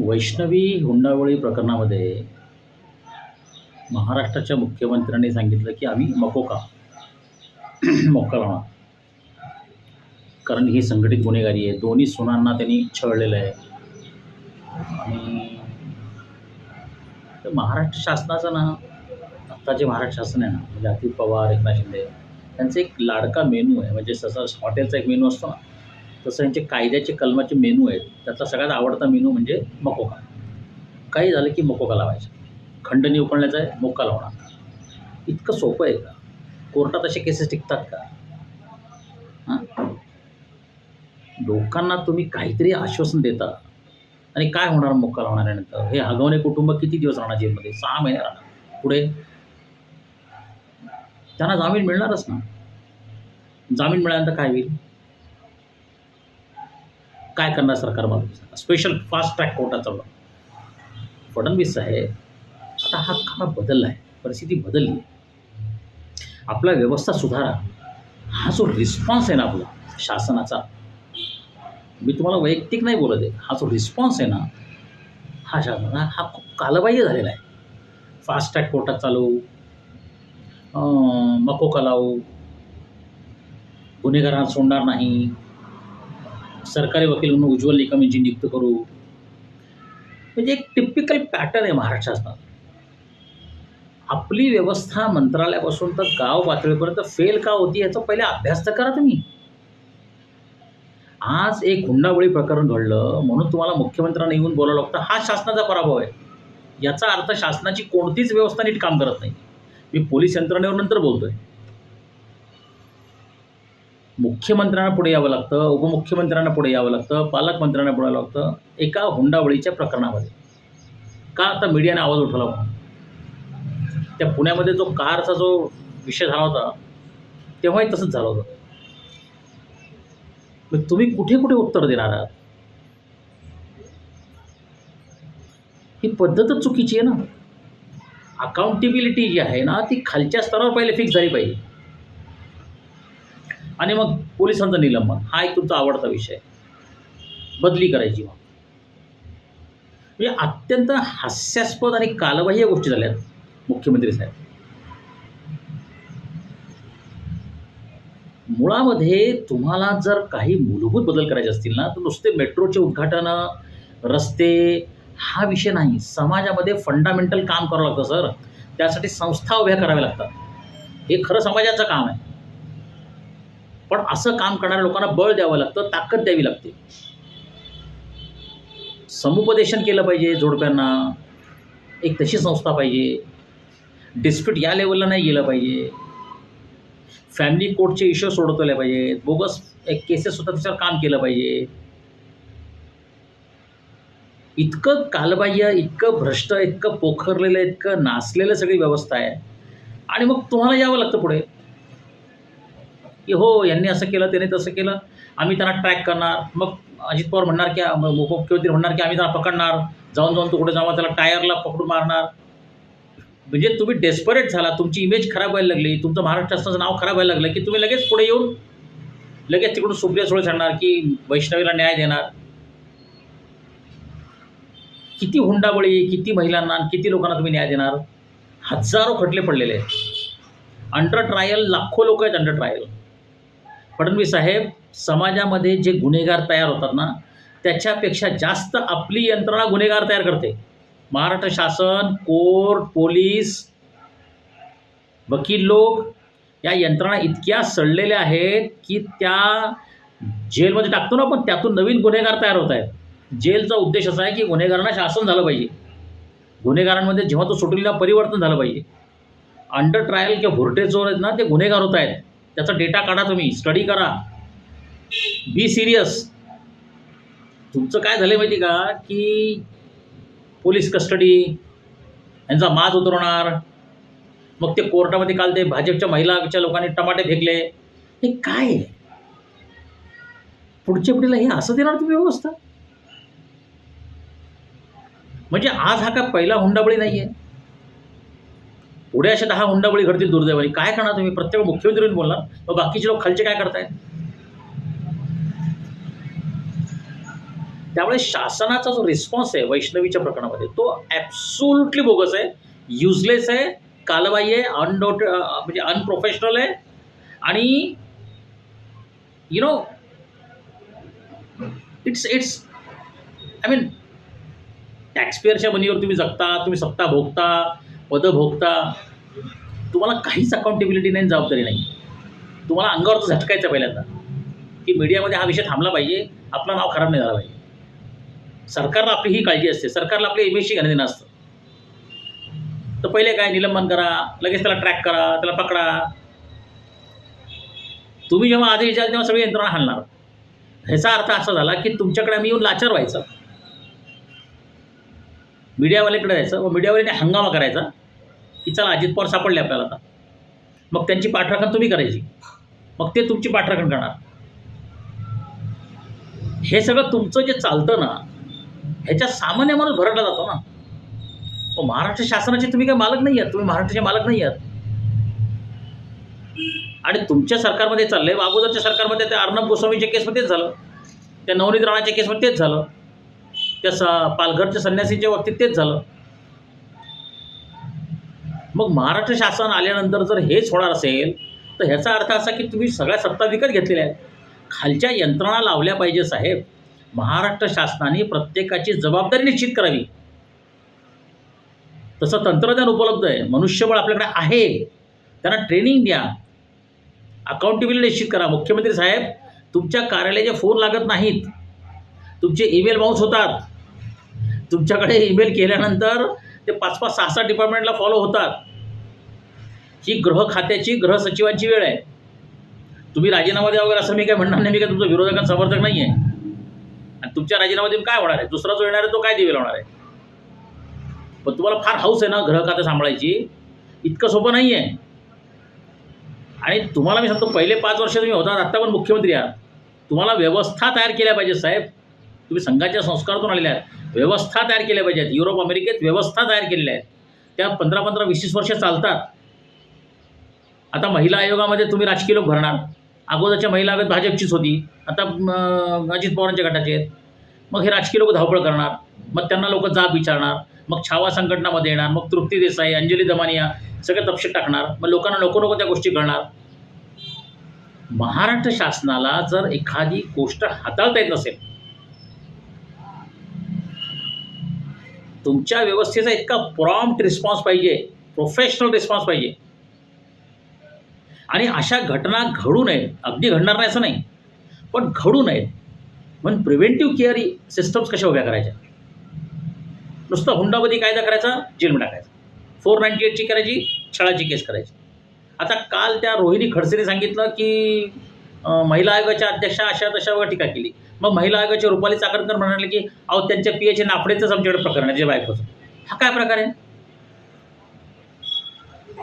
वैष्णवी हुंडावळी प्रकरणामध्ये महाराष्ट्राच्या मुख्यमंत्र्यांनी सांगितलं की आम्ही मकोका मोका लावणार कारण ही संघटित गुन्हेगारी आहे. दोन्ही सुनांना त्यांनी छळलेलं आहे. आणि तर महाराष्ट्र शासनाचं ना आत्ता जे महाराष्ट्र शासन आहे ना म्हणजे अजित पवार एकनाथ शिंदे त्यांचं एक लाडका मेनू आहे. म्हणजे ससा हॉटेलचा एक मेनू असतो ना तसं यांचे कायद्याचे कलमाचे मेनू आहेत त्यातला सगळ्यात आवडता मेनू म्हणजे मकोका. काही झालं की मकोका लावायचा. खंडणी उकळण्याचा आहे मोका लावणार. इतकं सोपं आहे का? कोर्टात असे केसेस टिकतात का? हां? लोकांना तुम्ही काहीतरी आश्वासन देता. आणि काय होणार मोका लावणाऱ्यानंतर? हे हगवणे कुटुंब किती दिवस राहणार जेलमध्ये? सहा महिने राहणार. पुढे? त्यांना जामीन मिळणारच ना. जामीन मिळाल्यानंतर काय होईल? काय करणार सरकार मला स्पेशल फास्ट ट्रॅक कोर्टात चालला फडणवीस साहेब आता हा काळ बदलला आहे परिस्थिती बदलली. आहे आपला व्यवस्था सुधारा. हा जो रिस्पॉन्स आहे ना आपला शासनाचा मी तुम्हाला वैयक्तिक नाही बोलत आहे. हा जो रिस्पॉन्स आहे ना हा शासन हा खूप कालबाह्य झालेला आहे. फास्ट ट्रॅक कोर्टात चालू मकोका लावू? गुन्हेगारांना सोडणार नाही. सरकारी वकील म्हणून उज्ज्वल निकम यांची नियुक्त करू. म्हणजे एक टिपिकल पॅटर्न आहे महाराष्ट्र शासनात आपली व्यवस्था मंत्रालयापासून तर गाव पातळीपर्यंत फेल का होती याचा पहिले अभ्यास तर करा तुम्ही. आज एक हुंडाबळी प्रकरण घडलं म्हणून तुम्हाला मुख्यमंत्र्यांना येऊन बोलावं लागतं हा शासनाचा पराभव आहे. याचा अर्थ शासनाची कोणतीच व्यवस्था नीट काम करत नाही. मी पोलीस यंत्रणेवर नंतर बोलतोय. मुख्यमंत्र्यांना पुढे यावं लागतं उपमुख्यमंत्र्यांना पुढे यावं लागतं पालकमंत्र्यांना पुढे यावं लागतं एका हुंडावळीच्या प्रकरणामध्ये. का आता मीडियाने आवाज उठवला म्हणून? त्या पुण्यामध्ये जो कारचा जो विषय झाला होता तेव्हाही तसंच झालं होतं. मग तुम्ही कुठे कुठे उत्तर देणार आहात? ही पद्धतच चुकीची आहे ना. अकाउंटेबिलिटी जी आहे ना ती खालच्या स्तरावर पहिले फिक्स झाली पाहिजे. आणि मग पोलिसांचं निलंबन हा एक तुमचा आवडता विषय बदली करायची मग. म्हणजे अत्यंत हास्यास्पद आणि कालबाह्य गोष्टी झाल्यात मुख्यमंत्री साहेब. मुळामध्ये तुम्हाला जर काही मूलभूत बदल करायचे असतील ना तर नुसते मेट्रोचे उद्घाटन रस्ते हा विषय नाही. समाजामध्ये फंडामेंटल काम करावं लागतं सर. त्यासाठी संस्था उभ्या कराव्या लागतात. हे खरं समाजाचं काम आहे. पण असं काम करणाऱ्या लोकांना बळ द्यावं लागतं ताकद द्यावी लागते. समुपदेशन केलं पाहिजे जोडप्यांना. एक तशी संस्था पाहिजे. डिस्प्यूट या लेवलला नाही गेलं पाहिजे. फॅमिली कोर्टचे इश्यू सोडवले पाहिजेत बोगस एक केसेस होतात त्याच्यावर काम केलं पाहिजे. इतकं कालबाह्य इतकं भ्रष्ट इतकं पोखरलेलं इतकं नासलेलं सगळी व्यवस्था आहे. आणि मग तुम्हाला यावं लागतं पुढे. की हो यांनी असं केलं त्याने तसं केलं आम्ही त्यांना ट्रॅक करणार. मग अजित पवार म्हणणार की मुख्यमंत्री म्हणणार की आम्ही त्यांना पकडणार. जाऊन जाऊन तो कुठे जावा त्याला टायरला पकडून मारणार. म्हणजे तुम्ही डेस्परेट झाला तुमची इमेज खराब व्हायला लागली तुमचं महाराष्ट्र शासनाचं नाव खराब व्हायला लागलं की तुम्ही लगेच पुढे येऊन लगेच तिकडून सुप्रिया सुळे सांगणार की वैष्णवीला न्याय देणार. किती हुंडाबळी किती महिलांना आणि किती लोकांना तुम्ही न्याय देणार? हजारो खटले पडलेले आहेत. अंडर ट्रायल लाखो लोक आहेत अंडर ट्रायल फडणवीस साहेब समाजामध्ये जे गुन्हेगार तयार होतात ना त्याच्यापेक्षा जास्त आपली यंत्रणा गुन्हेगार तयार करते. महाराष्ट्र शासन कोर्ट पोलीस वकील लोक या यंत्रणा इतक्या सडलेल्या आहेत की त्या जेलमध्ये टाकतो ना पण त्यातून नवीन गुन्हेगार तयार होत आहेत. जेलचा उद्देश असा आहे की गुन्हेगारांना शासन झालं पाहिजे. गुन्हेगारांमध्ये जेव्हा तो सुटलेला परिवर्तन झालं पाहिजे. अंडर ट्रायल किंवा भुरटे चोर आहेत ना ते गुन्हेगार होत आहेत. त्याचा डेटा काढा तुम्ही स्टडी करा. बी सिरियस तुमचं काय झालं माहिती का? की पोलीस कस्टडी यांचा माज उतरवणार. मग ते कोर्टामध्ये काल ते भाजपच्या महिलाच्या लोकांनी टमाटे फेकले. हे काय आहे? पुढच्या पिढीला हे असं देणार तुम्ही व्यवस्था? म्हणजे आज हा काय पहिला हुंडाबळी नाही आहे पुढे अशा दहा हुंडाबळी घडतील दुर्दैवाने. काय करणार तुम्ही? प्रत्येक मुख्यमंत्री बोलणार. मग बाकीचे लोक खालचे काय करतायत? त्यामुळे शासनाचा जो रिस्पॉन्स आहे वैष्णवीच्या प्रकरणामध्ये तो ॲब्सोल्युटली बोगस आहे. युजलेस आहे कालबाई आहे अनडोट म्हणजे अनप्रोफेशनल आहे. आणि you know it's it's I mean टॅक्सपेअरच्या मनीवर तुम्ही जगता तुम्ही सत्ता भोगता पदं भोगता तुम्हाला काहीच अकाउंटेबिलिटी नाही जबाबदारी नाही. तुम्हाला अंगावरच झटकायचं पहिल्यांदा की मीडियामध्ये हा विषय थांबला पाहिजे आपलं नाव खराब नाही झालं पाहिजे. सरकारला आपली ही काळजी असते सरकारला आपली इमेजची घेणं देणं असतं. तर पहिले काय निलंबन करा लगेच त्याला ट्रॅक करा त्याला पकडा. तुम्ही जेव्हा आधी विचार तेव्हा सगळी यंत्रणा हलणार ह्याचा अर्थ असा झाला की तुमच्याकडे आम्ही येऊन लाचार व्हायचं. मीडियावाल्याकडे जायचं व मीडियावाल्याने हंगामा करायचा. की चला अजित पवार सापडले आपल्याला आता. मग त्यांची पाठराखण तुम्ही करायची. मग ते तुमची पाठराखण करणार. हे सगळं तुमचं जे चालतं ना ह्याच्या सामान्य माणूस भरडला जातो ना. महाराष्ट्र शासनाचे तुम्ही काय मालक नाही आहात तुम्ही महाराष्ट्राचे मालक नाही आहात. आणि तुमच्या सरकारमध्ये चाललंय अगोदरच्या सरकारमध्ये त्या अर्णब गोस्वामीच्या केसमध्ये तेच झालं. त्या नवनीत राणाच्या केसमध्ये तेच झालं. त्या स पालघरच्या संन्यासीच्या बाबतीत तेच झालं. मग महाराष्ट्र शासन आल्यानंतर जर हेच होणार असेल तर ह्याचा अर्थ असा की तुम्ही सगळ्या सत्ता विकत घेतलेल्या आहेत. खालच्या यंत्रणा लावल्या पाहिजे साहेब. महाराष्ट्र शासनाने प्रत्येकाची जबाबदारी निश्चित करावी. तसं तंत्रज्ञान उपलब्ध आहे. मनुष्यबळ आपल्याकडे आहे. त्यांना ट्रेनिंग द्या. अकाउंटेबिलिटी निश्चित करा. मुख्यमंत्री साहेब तुमच्या कार्यालयाचे फोन लागत नाहीत. तुमचे ईमेल बाउन्स होतात. तुमच्याकडे ईमेल केल्यानंतर ते पाच पाच सहा सहा डिपार्टमेंटला फॉलो होतात. ही गृह खात्याची गृह सचिवांची वेळ आहे. तुम्ही राजीनामा द्या वगैरे असं मी काय म्हणणार नाही मी काय तुमचा विरोधकांचा समर्थक नाही आहे आणि तुमच्या राजीनामा देऊन काय होणार आहे? दुसरा जो येणार आहे तो काय दिवे होणार आहे? पण तुम्हाला फार हाऊस आहे ना ग्रह खातं सांभाळायची? इतकं सोपं नाही आहे आणि तुम्हाला मी सांगतो पहिले पाच वर्ष तुम्ही होता आत्ता पण मुख्यमंत्री आहात. तुम्हाला व्यवस्था तयार केल्या पाहिजे साहेब. तुम्ही संघाच्या संस्कारातून आलेल्या आहात. व्यवस्था तयार केल्या पाहिजेत. युरोप अमेरिकेत व्यवस्था तयार केलेल्या आहेत. त्या पंधरा पंधरा वीस वीस वर्ष चालतात. आता महिला आयोगामध्ये तुम्ही राजकीय लोक भरणार. अगोदरच्या महिला आयोगात भाजपचीच होती. आता अजित पवारांच्या गटाचे आहेत. मग हे राजकीय लोक धावपळ करणार. मग त्यांना लोक जाब विचारणार. मग छावा संघटनामध्ये येणार. मग तृप्ती देसाई अंजली दमानिया सगळे तपशील टाकणार. मग लोकांना नको नको त्या गोष्टी कळणार. महाराष्ट्र शासनाला जर एखादी गोष्ट हाताळता येत नसेल तुमच्या व्यवस्थेचा इतका प्रॉम्प्ट रिस्पॉन्स पाहिजे. प्रोफेशनल रिस्पॉन्स पाहिजे. आणि अशा घटना घडू नयेत. अगदी घडणार नाही असं नाही. पण घडू नयेत. म्हणून प्रिव्हेंटिव्ह केअर सिस्टम्स कशा उभ्या करायच्या? नुसतं हुंडाबदी कायदा करायचा जेलमध्ये टाकायचा. फोर नाईन्टी एटची करायची छळाची केस करायची. आता काल त्या रोहिणी खडसेने सांगितलं की महिला आयोगाच्या अध्यक्षा अशा तशा वगैरे टीका केली. मग महिला आयोगाचे रुपाली चाकणकर म्हणाले की अहो त्यांच्या पियाचे नाफडेचंच आमच्याकडे प्रकरण आहे जे बायकोचं हा काय प्रकार आहे?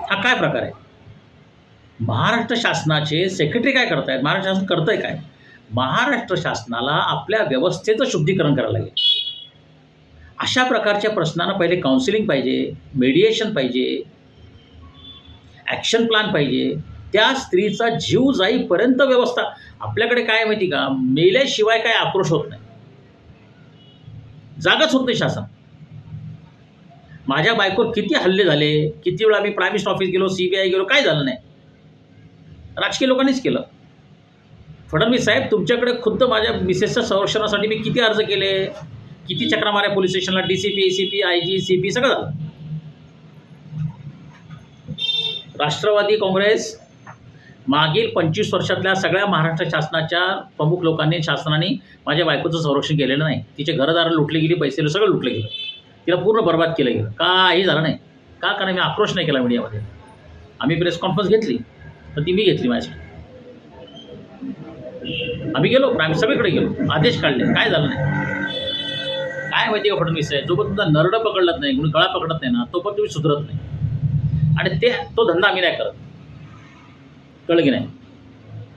हा काय प्रकार आहे? महाराष्ट्र शासनाचे सेक्रेटरी काय करतायत? महाराष्ट्र शासन करतंय काय? महाराष्ट्र शासनाला आपल्या व्यवस्थेचं शुद्धीकरण करायला लागेल. अशा प्रकारच्या प्रश्नांना पहिले काउन्सिलिंग पाहिजे मेडिएशन पाहिजे ॲक्शन प्लॅन पाहिजे. त्या स्त्रीचा जीव जाईपर्यंत व्यवस्था. आपल्याकडे काय आहे माहिती का? मेल्याशिवाय काय आक्रोश होत नाही. जागाच होत नाही शासन. माझ्या बायकोवर किती हल्ले झाले किती वेळा आम्ही प्राईम मिनिस्टर ऑफिस गेलो सी आय गेलो काय झालं नाही? राजकीय लोकांनीच केलं. फडणवीस साहेब तुमच्याकडे खुद्द माझ्या मिसेसच्या संरक्षणासाठी मी किती अर्ज केले? किती चक्रा माऱ्या पोलीस स्टेशनला? D C P A C P I G C P सगळं झालं. राष्ट्रवादी काँग्रेस मागील पंचवीस वर्षातल्या सगळ्या महाराष्ट्र शासनाच्या प्रमुख लोकांनी शासनाने माझ्या बायकोचं संरक्षण केलेलं नाही. तिचे घरदारं लुटली गेली पैसे सगळं लुटलं गेलं. तिला पूर्ण बर्बाद केलं गेलं. काही झालं नाही. का? कारण मी आक्रोश नाही केला मीडियामध्ये. आम्ही प्रेस कॉन्फरन्स घेतली. तर ती मी घेतली माझ्यासाठी. आम्ही गेलो प्राईम सगळीकडे गेलो. आदेश काढले. काय झालं नाही? काय माहिती का फडणवीस आहे जोपर्यंत तुमचा नरडं पकडलात नाही म्हणून गळा पकडत नाही ना तोपर्यंत तुम्ही सुधरत नाही. आणि ते तो धंदा आम्ही नाही करत. कळलं की नाही?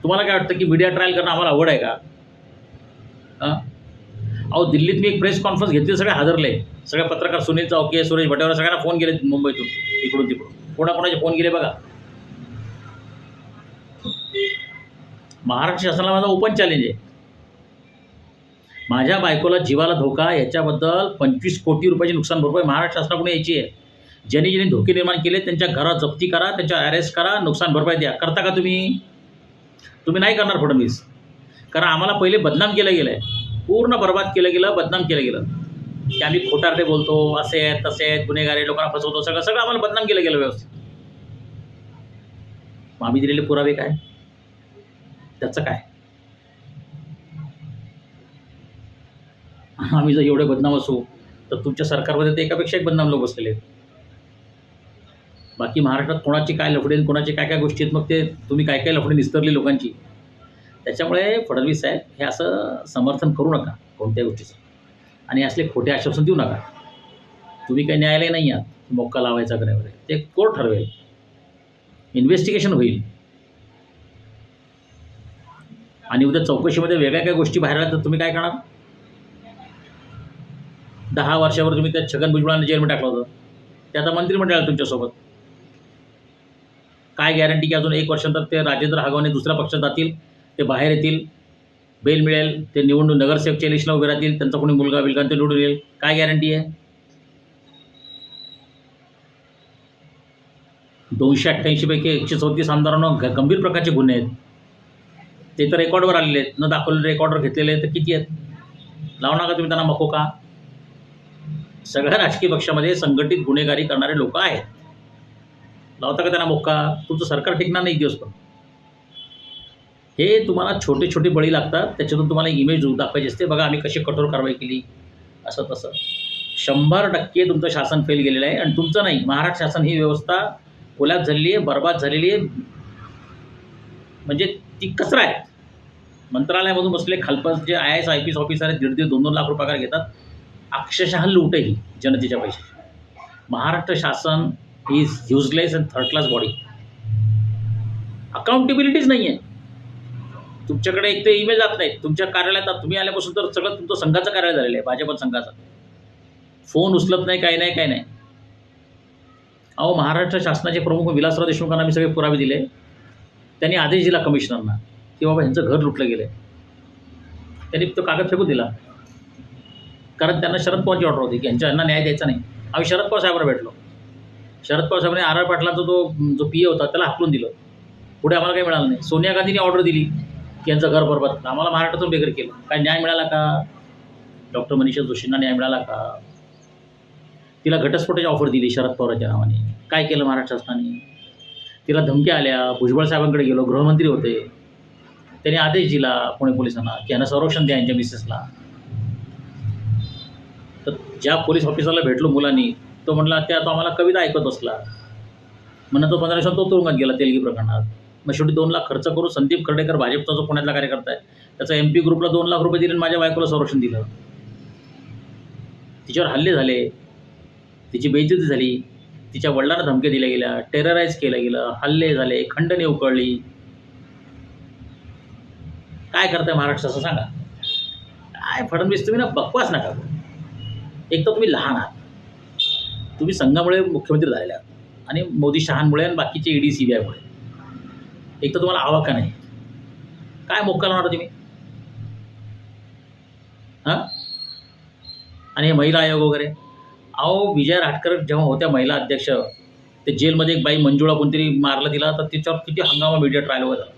तुम्हाला काय वाटतं की मीडिया ट्रायल करणं आम्हाला आवड आहे का? हां? अहो दिल्लीत मी एक प्रेस कॉन्फरन्स घेतली सगळे हादरले. सगळे पत्रकार सुनील चौके सुरेश भटेवर सगळ्यांना फोन केले मुंबईतून इकडून तिकडून. कोणाकोणाचे फोन केले बघा. महाराष्ट्र शासनाला माझा ओपन चॅलेंज आहे. माझ्या बायकोला जीवाला धोका याच्याबद्दल पंचवीस कोटी रुपयाची नुकसान भरपाई महाराष्ट्र शासनाकडून यायची आहे. ज्यांनी ज्यांनी धोके निर्माण केले त्यांच्या घरात जप्ती करा त्यांच्या अरेस्ट करा नुकसान भरपाई द्या. करता का तुम्ही? तुम्ही नाही करणार फडणवीस. कारण आम्हाला पहिले बदनाम केलं गेलं आहे पूर्ण बर्बाद केलं गेलं बदनाम केलं गेलं. की आम्ही खोटारडे बोलतो असे आहेत तसे आहेत गुन्हेगार आहे लोकांना फसवतो सगळं सगळं आम्हाला बदनाम केलं गेलं व्यवस्थित. मग आम्ही दिलेले पुरावे काय? त्याचं काय? आम्ही जर एवढे बदनाम असू तर तुमच्या सरकारमध्ये ते एकापेक्षा एक बदनाम लोक बसलेले आहेत. बाकी महाराष्ट्रात कोणाची काय लफडे आणि कोणाची काय काय गोष्टी आहेत मग ते तुम्ही काय काय लफडे निस्तरली लोकांची. त्याच्यामुळे फडणवीस साहेब हे असं समर्थन करू नका कोणत्या गोष्टीचं. आणि असले खोटे आश्वासन देऊ नका. तुम्ही काही न्यायालय नाही आहात मोक्का लावायचा का नाही वगैरे ते कोर्ट ठरवेल. इन्व्हेस्टिगेशन होईल. आणि उद्या चौकशीमध्ये वेगळ्या काय गोष्टी बाहेर आल्या तर तुम्ही काय करणार? दहा वर्षावर तुम्ही त्या छगन भुजबळांना जेलमध्ये टाकलं होतं. ते आता मंत्रिमंडळ आलं तुमच्यासोबत. काय गॅरंटी की अजून एक वर्षानंतर ते राजेंद्र हागवाने दुसऱ्या पक्षात जातील ते बाहेर येतील बेल मिळेल ते निवडणूक नगरसेवकच्या इलेक्शनला उभे राहतील त्यांचा कोणी मुलगा बिलगा ते निवडून येईल. काय गॅरंटी आहे? दोनशे अठ्ठ्याऐंशीपैकी एकशे चौतीस आमदारांना गंभीर प्रकारचे गुन्हे आहेत. ते तर रेकॉर्डवर आलेले आहेत. न दाखवलेले रेकॉर्डवर घेतलेले आहेत. तर किती आहेत? लावू नका तुम्ही त्यांना मको का? सगळ्या राजकीय पक्षामध्ये संघटित गुन्हेगारी करणारे लोक आहेत. लावता का त्यांना मोक्का? तुमचं सरकार टिकणार नाही एक दिवस पण हे तुम्हाला छोटे छोटे बळी लागतात त्याच्यातून तुम्हाला इमेज दाखवायची असते. बघा आम्ही कशी कठोर कारवाई केली. असं तसं. शंभर टक्के तुमचं शासन फेल गेलेलं आहे आणि तुमचं नाही. महाराष्ट्र शासन ही व्यवस्था कोल्यात झालेली आहे बर्बाद झालेली आहे. म्हणजे ती कचरा आहे. मंत्रालयामधून बसले खालपास जे I S I P S officer आहेत दीड दीड दोन दोन लाख रुपये पगार घेतात. अक्षरशः लूट ही जनतेच्या पैशाची. महाराष्ट्र शासन is useless and third class body अकाउंटेबिलिटीच नाही आहे. तुमच्याकडे एक ते ईमेल जात नाहीत. तुमच्या कार्यालयात तुम्ही आल्यापासून तर सगळं तुमचं संघाचं कार्यालय झालेलं आहे भाजप संघाचं. फोन उचलत नाही काही नाही काय नाही. अहो महाराष्ट्र शासनाचे प्रमुख विलासराव देशमुखांना आम्ही सगळे पुरावे दिले. त्यांनी आदेश दिला कमिशनरना की बाबा ह्यांचं घर लुटलं गेलं आहे त्यांनी तो कागद फेकून दिला. कारण त्यांना शरद पवारची ऑर्डर होती की यांच्या यांना न्याय द्यायचा नाही. आम्ही शरद पवार साहेबांना भेटलो. शरद पवार साहेबांनी आर आर पाटलाचा जो जो पी ए होता त्याला हाकलून दिलं. पुढे आम्हाला काही मिळालं नाही. सोनिया गांधींनी ऑर्डर दिली की यांचं घर बरबाद आम्हाला महाराष्ट्रातून बेगर केलं. काय न्याय मिळाला का? डॉक्टर मनीषा जोशींना न्याय मिळाला का? तिला घटस्फोटाची ऑफर दिली शरद पवारांच्या नावाने. काय केलं महाराष्ट्र शासनाने? तिला धमक्या आल्या. भुजबळ साहेबांकडे गेलो. गृहमंत्री होते. त्यांनी आदेश दिला पुणे पोलिसांना की यांना संरक्षण द्या यांच्या मिसेसला तर ज्या पोलीस ऑफिसरला भेटलो मुलांनी तो म्हटला त्या तो आम्हाला कविता ऐकत असला म्हणून तो पंधरा दिवसात तो तुरुंगात गेला तेलगी प्रकरणात. मग शेवटी दोन लाख खर्च करून संदीप खर्डेकर भाजपचा जो पुण्यातला कार्यकर्ता आहे त्याचा एम पी ग्रुपला दोन लाख रुपये दिले आणि माझ्या बायकोला संरक्षण दिलं. तिच्यावर हल्ले झाले तिची बेइज्जती झाली तिच्या वडिलांना धमक्या दिल्या गेल्या टेरराईज केलं गेलं हल्ले झाले खंडणी उकळली. काय करताय महाराष्ट्र असं सांगा. काय फडणवीस तुम्ही ना बकवास नका एक तर तुम्ही लहान आहात. तुम्ही संघामुळे मुख्यमंत्री झालेले आहात. आणि मोदी शहांमुळे आणि बाकीचे ईडी सी बी आयमुळे एक तर तुम्हाला आवाका नाही काय मोक्का लावणार तुम्ही? हां? आणि हे महिला आयोग वगैरे? अहो विजय राटकर जेव्हा होत्या महिला अध्यक्ष ते जेलमध्ये एक बाई मंजुळा कोणतरी मारलं तिला तर तिच्यावर किती हंगामा मीडिया ट्रायल वगैरे झाला.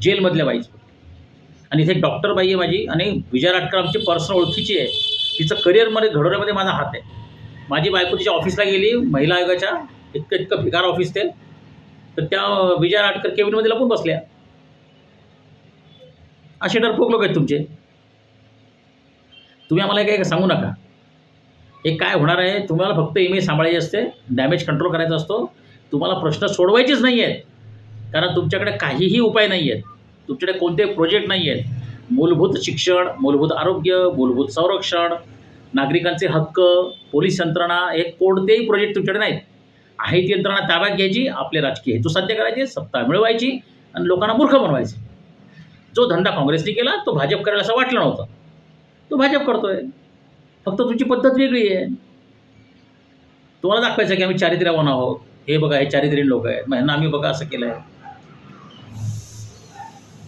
जेलमधल्या बाईचं. आणि इथे एक डॉक्टर बाई आहे माझी आणि विजय राटकर आमची पर्सनल ओळखीची आहे. तिचं करिअरमध्ये घडवण्यामध्ये माझा हात आहे. माझी बायको तिच्या ऑफिसला गेली महिला आयोगाच्या. इतकं इतकं भिकार ऑफिस ते. तर त्या विजय राटकर केबिनमध्ये लपून बसल्या. असे डरपोक लोक आहेत तुमचे. तुम्ही आम्हाला काही सांगू नका. हे काय होणार आहे? तुम्हाला फक्त इमेज सांभाळायची असते डॅमेज कंट्रोल करायचा असतो. तुम्हाला प्रश्न सोडवायचेच नाही आहेत कारण तुमच्याकडे काहीही उपाय नाही आहेत तुमच्याकडे कोणते प्रोजेक्ट नाही आहेत मूलभूत शिक्षण मूलभूत आरोग्य मूलभूत संरक्षण नागरिकांचे हक्क पोलीस यंत्रणा हे कोणतेही प्रोजेक्ट तुमच्याकडे नाहीत. आहे ती यंत्रणा ताब्यात घ्यायची आपले राजकीय हेतू साध्य करायचे सत्ता मिळवायची आणि लोकांना मूर्ख बनवायचे. जो धंदा काँग्रेसने केला तो भाजप करायला असं वाटलं नव्हतं. तो भाजप करतोय. फक्त तुमची पद्धत वेगळी आहे. तुम्हाला दाखवायचं की आम्ही चारित्र्यवान आहोत. हे बघा हे चारित्र्यीन लोक आहेत. मग ह्यांना आम्ही बघा असं केलं आहे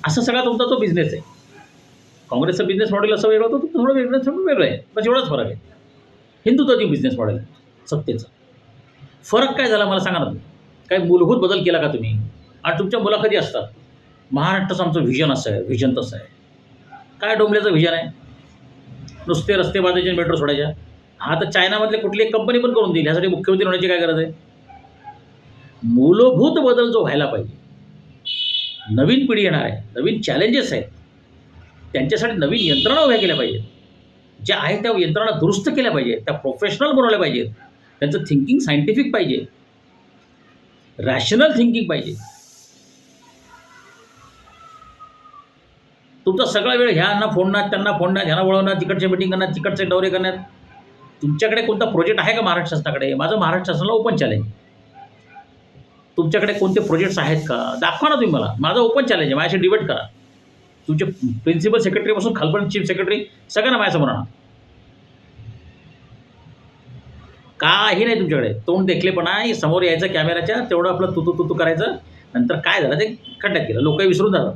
असं सगळा तुमचा तो बिझनेस आहे. काँग्रेसचं बिझनेस मॉडेल असं वेगळं होतं थोडं वेगळं थोडं वेगळं आहे. म्हणजे एवढाच फरक आहे. हिंदुत्वाची बिझनेस मॉडेल आहे. सत्तेचं. फरक काय झाला मला सांगा ना तुम्ही. काही मूलभूत बदल केला का तुम्ही? आणि तुमच्या मुलाखती असतात. महाराष्ट्राचं आमचं व्हिजन असं आहे व्हिजन तसं आहे. काय डोंबल्याचं व्हिजन आहे? नुसते रस्ते बांधायचे मेट्रो सोडायच्या. हा तर चायनामधले कुठली एक कंपनी पण करून देईल. ह्यासाठी मुख्यमंत्री होण्याची काय गरज आहे? मूलभूत बदल जो व्हायला पाहिजे. नवीन पिढी येणार आहे. नवीन चॅलेंजेस आहेत. त्यांच्यासाठी नवीन यंत्रणा उभ्या केल्या पाहिजेत. ज्या आहेत त्या यंत्रणा दुरुस्त केल्या पाहिजेत त्या प्रोफेशनल बनवल्या पाहिजेत. त्यांचं थिंकिंग सायंटिफिक पाहिजे. रॅशनल थिंकिंग पाहिजे. तुमचा सगळा वेळ ह्यांना फोडण्यात त्यांना फोडण्यात ह्यांना वळवण्यात तिकडचे मिटिंग करण्यात तिकडचे दौरे करण्यात. तुमच्याकडे कोणता प्रोजेक्ट आहे का महाराष्ट्र शासनाकडे? माझं महाराष्ट्र शासनाला ओपन चॅलेंज तुमच्याकडे कोणते प्रोजेक्ट्स आहेत का? दाखवा ना तुम्ही मला. माझं ओपन चॅलेंज आहे. माझ्याशी डिबेट करा. तुमचे प्रिन्सिपल सेक्रेटरीपासून खालपर्यंत चीफ सेक्रेटरी सगळ्यांना माझ्यासमोर आणा. काही नाही तुमच्याकडे. तोंड देखलेपणा आहे समोर यायचं कॅमेऱ्याच्या तेवढं आपलं तुतू तुतू करायचं. नंतर काय झालं? ते खड्ड्यात गेलं. लोकही विसरून जातात.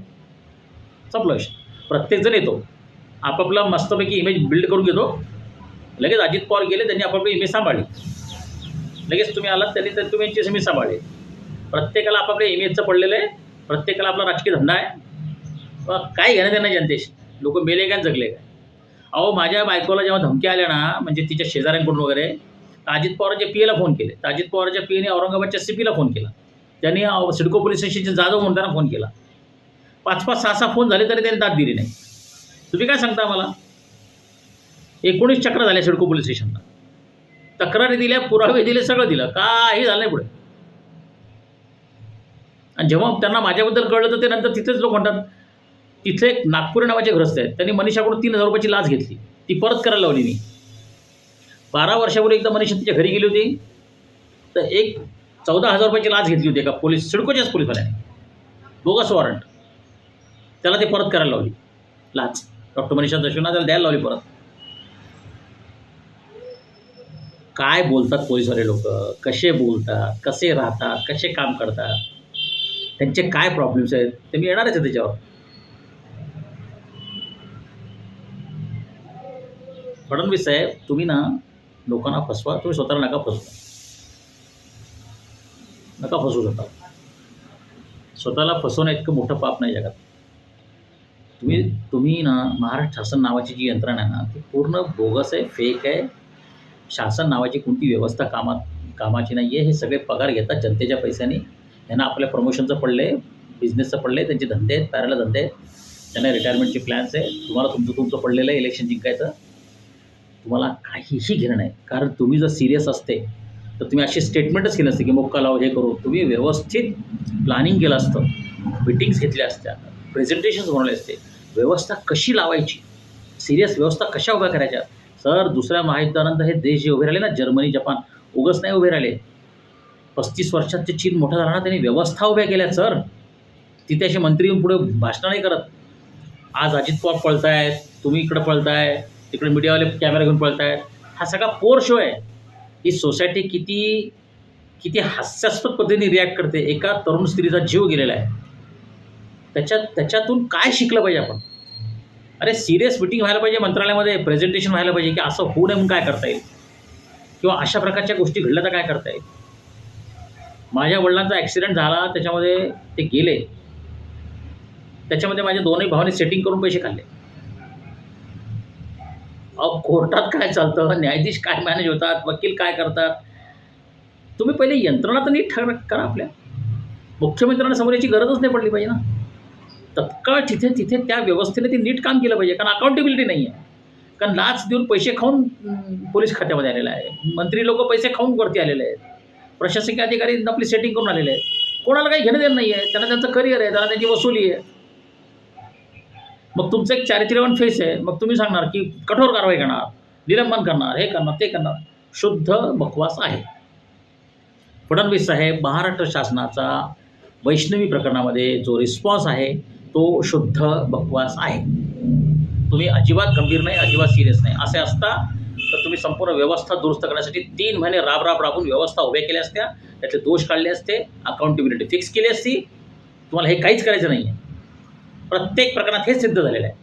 संपलं विषय. प्रत्येकजण येतो. आपापला मस्तपैकी इमेज बिल्ड करून घेतो. लगेच अजित पवार गेले त्यांनी आपापली इमेज सांभाळली. लगेच तुम्ही आलात त्यांनी तर तुम्ही इमेज सांभाळली. प्रत्येकाला आपापल्या इमेजचं पडलेलं आहे. प्रत्येकाला आपला राजकीय धंदा आहे. काय घेणं त्यांना जनतेशी? लोक मेले काय जगले काय? अहो माझ्या बायकोला जेव्हा धमक्या आल्या ना म्हणजे तिच्या शेजाऱ्यांकडून वगैरे तर अजित पवारच्या पी एला फोन केले. तर अजित पवारच्या पी एने औरंगाबादच्या सी पीला फोन केला. त्यांनी सिडको पोलीस स्टेशनचे जाधव म्हणून त्यांना फोन केला. पाच पाच सहा सहा फोन झाले तरी त्यांनी दाद दिली नाही. तुम्ही काय सांगता मला? एकोणीस चक्र झाल्या सिडको पोलीस स्टेशनला. तक्रारी दिल्या पुरावे दिले सगळं दिलं. काही झालं नाही पुढे. आणि जेव्हा त्यांना माझ्याबद्दल कळलं तर ते नंतर तिथेच लोक म्हणतात तिथे एक नागपुरी नावाचे ग्रस्त आहेत. त्यांनी मनीषाकडून तीन हजार रुपयाची लाच घेतली. ती परत करायला लावली मी बारा वर्षापूर्वी एकदा मनीषा तिच्या घरी गेली होती. तर एक चौदा हजार रुपयाची लाच घेतली होती एका पोलीस सिडकोच्याच पोलिसवाल्याने. Bogus warrant. त्याला ते परत करायला लावली. लाच. डॉक्टर मनीषा दशविना त्याला द्यायला लावली परत. काय बोलतात पोलिसवाले लोक? कसे बोलतात? कसे राहतात? कसे काम करतात? त्यांचे काय प्रॉब्लेम्स आहेत? ते मी येणारच आहे त्याच्यावर. फडणवीस साहेब तुम्ही ना लोकांना फसवा तुम्ही स्वतःला नका फसवा. नका फसू स्वतः स्वतःला फसवणं इतकं मोठं पाप नाही जगात. तुम्ही तुम्ही ना महाराष्ट्र शासन नावाची जी यंत्रणा आहे ना ती पूर्ण बोगस आहे फेक आहे. शासन नावाची कोणती व्यवस्था कामात कामाची नाही आहे हे सगळे पगार घेतात जनतेच्या पैशाने. यांना आपल्या प्रमोशनचं पडलं आहे बिझनेसचं पडलं आहे त्यांचे धंदे आहेत पॅराला धंदे आहेत. त्यांना रिटायरमेंटचे प्लॅन्स आहे तुम्हाला तुमचं तुमचं पडलेलं आहे इलेक्शन जिंकायचं. तुम्हाला काहीही घेणं नाही. कारण तुम्ही जर सिरियस असते तर तुम्ही अशी स्टेटमेंटच केली असते की मोक्का लाव हे करू. तुम्ही व्यवस्थित प्लॅनिंग केलं असतं मिटिंग्स घेतल्या असत्या प्रेझेंटेशन्स बनवले असते. व्यवस्था कशी लावायची? सिरियस व्यवस्था कशा उभ्या करायच्या? सर दुसऱ्या महायुद्धानंतर हे देश जे उभे राहिले ना जर्मनी जपान उगच नाही उभे राहिले. पस्तीस वर्षात ते चीन मोठा झाला ना त्यांनी व्यवस्था उभ्या केल्या सर. तिथे असे मंत्री पुढे भाषणं नाही करत. आज अजित पवार पळतायत तुम्ही इकडं पळताय. तिकडे मीडियावाले कॅमेरा घेऊन पळतायत. हा सगळा पोर शो आहे. ही सोसायटी किती किती हास्यास्पद पद्धतीने रिॲक्ट करते. एका तरुण स्त्रीचा जीव गेलेला आहे. त्याच्यात त्याच्यातून काय शिकलं पाहिजे आपण? अरे सिरियस मिटिंग व्हायला पाहिजे मंत्रालयामध्ये प्रेझेंटेशन व्हायला पाहिजे की असं होऊ नये म्हणून काय करता येईल? किंवा अशा प्रकारच्या गोष्टी घडल्या तर काय करता येईल? माझ्या वडिलांचा ॲक्सिडेंट झाला त्याच्यामध्ये ते गेले. त्याच्यामध्ये माझ्या दोन्ही भावाने सेटिंग करून पैसे खाल्ले. अहो कोर्टात काय चालतं? न्यायाधीश काय मॅनेज होतात? वकील काय करतात? तुम्ही पहिले यंत्रणा तर नीट ठर करा आपल्या. मुख्यमंत्र्यांना समोर याची गरजच नाही पडली पाहिजे ना. तत्काळ तिथे तिथे त्या व्यवस्थेने ते नीट काम केलं पाहिजे कारण अकाउंटेबिलिटी नाही आहे कारण लाच देऊन पैसे खाऊन पोलीस खात्यामध्ये आलेला आहे मंत्री लोक पैसे खाऊन वरती आलेले आहेत. प्रशासकीय अधिकारी आपली सेटिंग करून आलेले आहेत. कोणाला काही घेणं देणं नाही आहे त्यांना त्यांचं करिअर आहे त्यांना त्यांची वसुली आहे. मग तुमचं एक चारित्र्यवान फेस आहे. मग तुम्ही सांगणार की कठोर कारवाई करणार निलंबन करणार हे करणार ते करणार. शुद्ध बकवास आहे. फडणवीस साहेब महाराष्ट्र शासनाचा वैष्णवी प्रकरणामध्ये जो रिस्पॉन्स आहे तो शुद्ध बकवास आहे. तुम्ही अजिबात गंभीर नाही अजिबात सिरियस नाही. असे असता तर तुम्ही संपूर्ण व्यवस्था दुरुस्त करण्यासाठी तीन महिने राब राब राबून व्यवस्था उभ्या केल्या असत्या. त्यातले दोष काढले असते अकाउंटेबिलिटी फिक्स केली असती. तुम्हाला हे काहीच करायचं नाही आहे प्रत्येक प्रकरणात हे सिद्ध झालेलं आहे.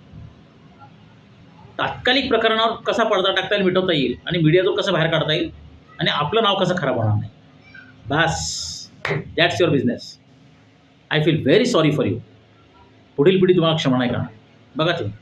तात्कालिक प्रकरणावर कसा पडदा टाकता येईल मिटवता येईल आणि मीडियातून कसं बाहेर काढता येईल आणि आपलं नाव कसं खराब होणार नाही. बस. That's your business I feel very sorry for you पुढील पिढी तुम्हाला क्षमा नाही करणार. बघा तुम्ही.